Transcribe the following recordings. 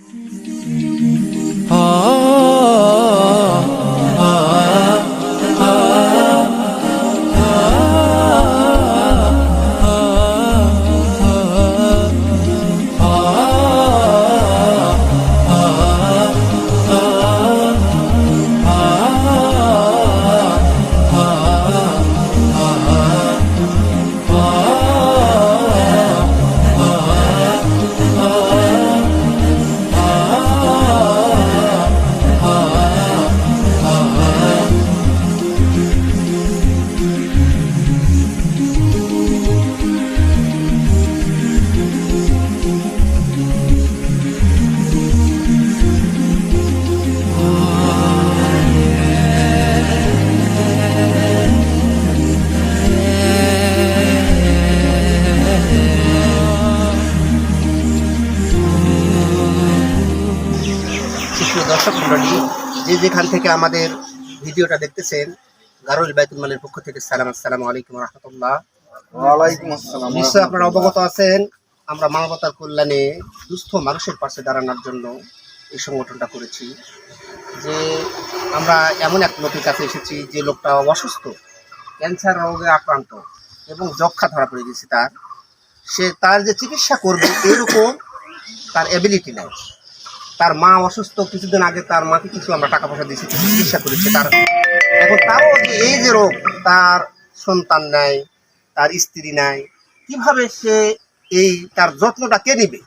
Mm-hmm. সুপ্রিয় দর্শক মন্ডলী যে যেখান থেকে আমাদের ভিডিওটা দেখতেছেন গারুল বাইতুল মালের পক্ষ থেকে সালাম আসসালামু আলাইকুম রহমতুল্লাহ। ওয়ালাইকুম আসসালাম নিশ্চয় আপনারা অবগত আছেন আমরা মানবতার কল্যাণে দুস্থ মানুষের পাশে দাঁড়ানোর জন্য এই সংগঠনটা করেছি। যে আমরা এমন এক লোকের কাছে এসেছি যে লোকটা অসুস্থ ক্যান্সার রোগে আক্রান্ত এবং যক্ষা ধরা পড়ে গেছে তার। সে তার যে চিকিৎসা করবে এরকম তার অ্যাবিলিটি নাই। তার মা অসুস্থ, কিছুদিন আগে তার মাকে কিছু আমরা টাকা পয়সা দিয়েছি চিকিৎসা করেছে তার। এখন তারও যে এই যে রোগ, তার সন্তান নাই, তার স্ত্রী নাই, কীভাবে সে এই, তার যত্নটা কে নিবে?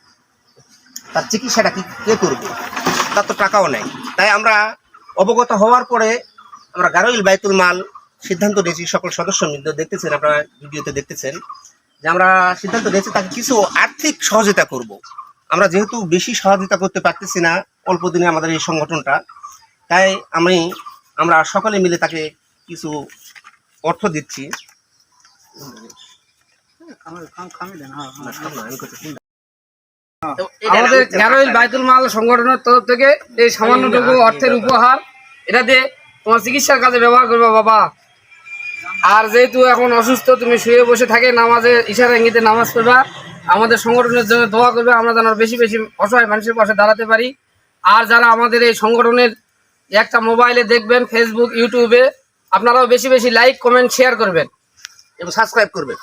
তার চিকিৎসাটা কি কে করবে? তার তো টাকাও নাই। তাই আমরা অবগত হওয়ার পরে আমরা গারোইল বাইতুল মাল সিদ্ধান্ত নিয়েছি, সকল সদস্য মিলে দেখতেছেন, আপনারা ভিডিওতে দেখতেছেন, যে আমরা সিদ্ধান্ত নিয়েছি তাকে কিছু আর্থিক সহযোগিতা করব। আমরা যেহেতু বেশি সহযোগিতা করতে পারতেছি না অল্প দিনে আমাদের এই সংগঠনটা, তাই আমি, আমরা সকলে মিলে তাকে কিছু অর্থ দিচ্ছি। আমাদের গ্যারোইল বাইতুল মাল সংগঠনের তরফ থেকে এই সামান্যটুকু অর্থের উপহার, এটা দিয়ে তোমার চিকিৎসার কাজে ব্যবহার করবে বাবা। আর যেহেতু এখন অসুস্থ, তুমি শুয়ে বসে থাকে নামাজে ইশারা ইঙ্গিতে নামাজ পড়বা। আমাদের সংগঠনের জন্য দোয়া করবে, আমরা যেন বেশি বেশি অসহায় মানুষের পাশে দাঁড়াতে পারি। আর যারা আমাদের এই সংগঠনের একটা মোবাইলে দেখবেন ফেসবুক ইউটিউবে আপনারাও বেশি বেশি লাইক কমেন্ট শেয়ার করবেন। এবং সাবস্ক্রাইব করবেন।